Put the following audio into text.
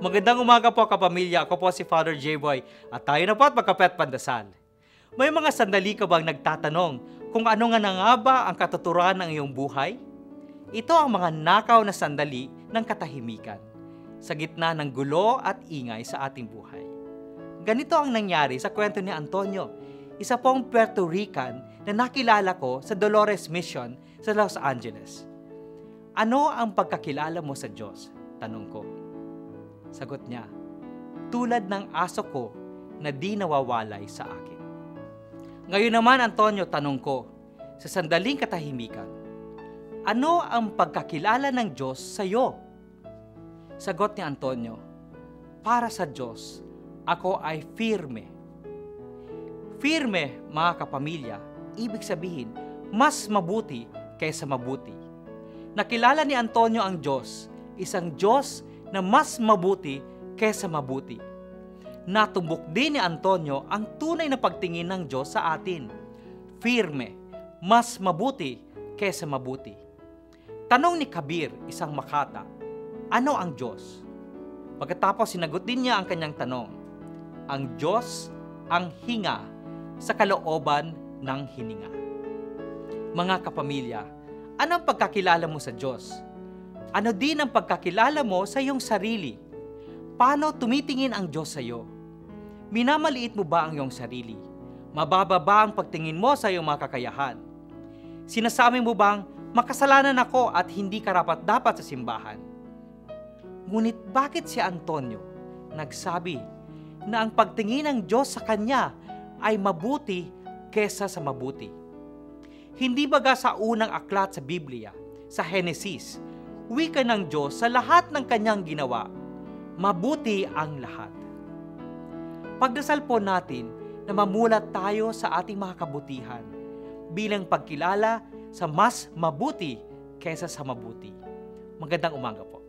Magandang umaga po kapamilya. Ako po si Father J-Boy at tayo na po at magkapet pandasal. May mga sandali ka bang nagtatanong kung ano nga na nga ba ang katuturan ng iyong buhay? Ito ang mga nakaw na sandali ng katahimikan sa gitna ng gulo at ingay sa ating buhay. Ganito ang nangyari sa kwento ni Antonio, isa pong Puerto Rican na nakilala ko sa Dolores Mission sa Los Angeles. Ano ang pagkakilala mo sa Diyos? Tanong ko. Sagot niya, tulad ng aso ko na di nawawalay sa akin. Ngayon naman, Antonio, tanong ko, sa sandaling katahimikan, ano ang pagkakilala ng Diyos sa iyo? Sagot ni Antonio, para sa Diyos, ako ay firme. Firme, mga kapamilya, ibig sabihin, mas mabuti kaysa mabuti. Nakilala ni Antonio ang Diyos, isang Diyos na mas mabuti kesa mabuti. Natumbok din ni Antonio ang tunay na pagtingin ng Diyos sa atin. Firme, mas mabuti kesa mabuti. Tanong ni Kabir, isang makata, ano ang Diyos? Pagkatapos sinagot din niya ang kanyang tanong, ang Diyos ang hinga sa kalooban ng hininga. Mga kapamilya, anong pagkakilala mo sa Diyos? Ano din ang pagkakilala mo sa iyong sarili? Paano tumitingin ang Diyos sa iyo? Minamaliit mo ba ang iyong sarili? Mababa ba ang pagtingin mo sa iyong mga kakayahan? Sinasabi mo bang makasalanan ako at hindi karapat dapat sa simbahan? Ngunit bakit si Antonio nagsabi na ang pagtingin ng Diyos sa kanya ay mabuti kesa sa mabuti? Hindi baga sa unang aklat sa Biblia, sa Henesis, wika ng Diyos sa lahat ng kanyang ginawa, mabuti ang lahat. Pagdasal po natin na mamulat tayo sa ating mga kabutihan bilang pagkilala sa mas mabuti kaysa sa mabuti. Magandang umaga po.